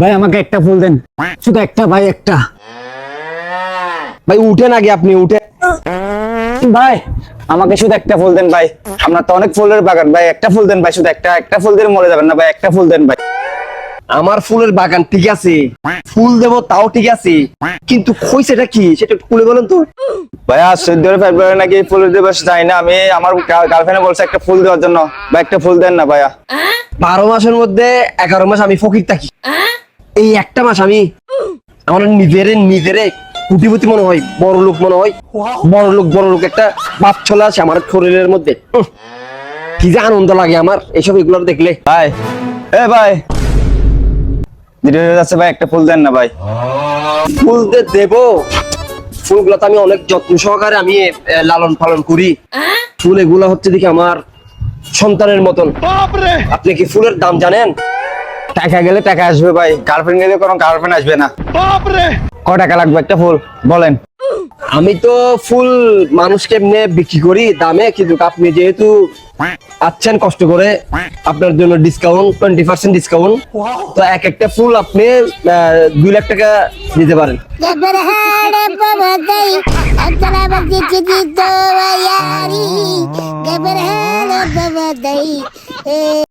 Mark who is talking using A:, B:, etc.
A: ভাই আমাকে একটা ফুল দেন। শুধু একটা ভাই একটা।
B: ভাই উঠেন আগে আপনি উঠে
A: ভাই আমাকে শুধু একটা ফুল দেন ভাই। আপনার তো অনেক ফুলের বাগান। ভাই একটা ফুল দেন ভাই শুধু একটা। একটা ফুল দিয়ে মরে যাবেন না ভাই একটা ফুল দেন ভাই।
B: আমার ফুলের বাগান ঠিক আছে। ফুল দেব তাও ঠিক আছে। কিন্তু কই সেটা কি? সেটা একটু খুলে বলেন তো।
A: ভাই আজ চোদ্দ ফেব্রুয়ারি নাকি ফুলের দিবস যাই না। আমি আমার গার্লফ্রেন্ডে বলছে একটা ফুল দেওয়ার জন্য। ভাই একটা ফুল দেন না ভাইয়া।
B: বারো মাসের মধ্যে এগারো মাস আমি ফকির থাকি। এই একটা মাস আমি আমার নিজেরে নিজেরে কুটিপতি মনে হয় বড় লোক মনে হয়। বড় লোক বড় লোক একটা বাপ চলে আছে আমার শরীরের মধ্যে। কি যে আনন্দ লাগে আমার এইসব এগুলো দেখলে।
A: ভাই এ ভাই। হয়ে যাচ্ছে ভাই একটা ফুল দেন না ভাই।
B: ফুল যে দেব ফুলগুলো তো আমি অনেক যত্ন সহকারে আমি লালন পালন করি। ফুল এগুলো হচ্ছে দেখি আমার সন্তানের মতন। আপনি কি ফুলের দাম জানেন?
A: টাকা গেলে টাকা আসবে ভাই। গার্লফ্রেন্ড গেলে কোনো গার্লফ্রেন্ড আসবে না। ক টাকা লাগবে একটা ফুল? বলেন।
B: আমি তো ফুল মানুষকে এমনি বিক্রি করি দামে কিন্তু আপনি যেহেতু আচ্ছেন কষ্ট করে আপনার জন্য ডিসকাউন্ট টোয়েন্টি পার্সেন্ট ডিসকাউন্ট তো এক একটা ফুল আপনি আহ, দুই লাখ টাকা দিতে পারেন।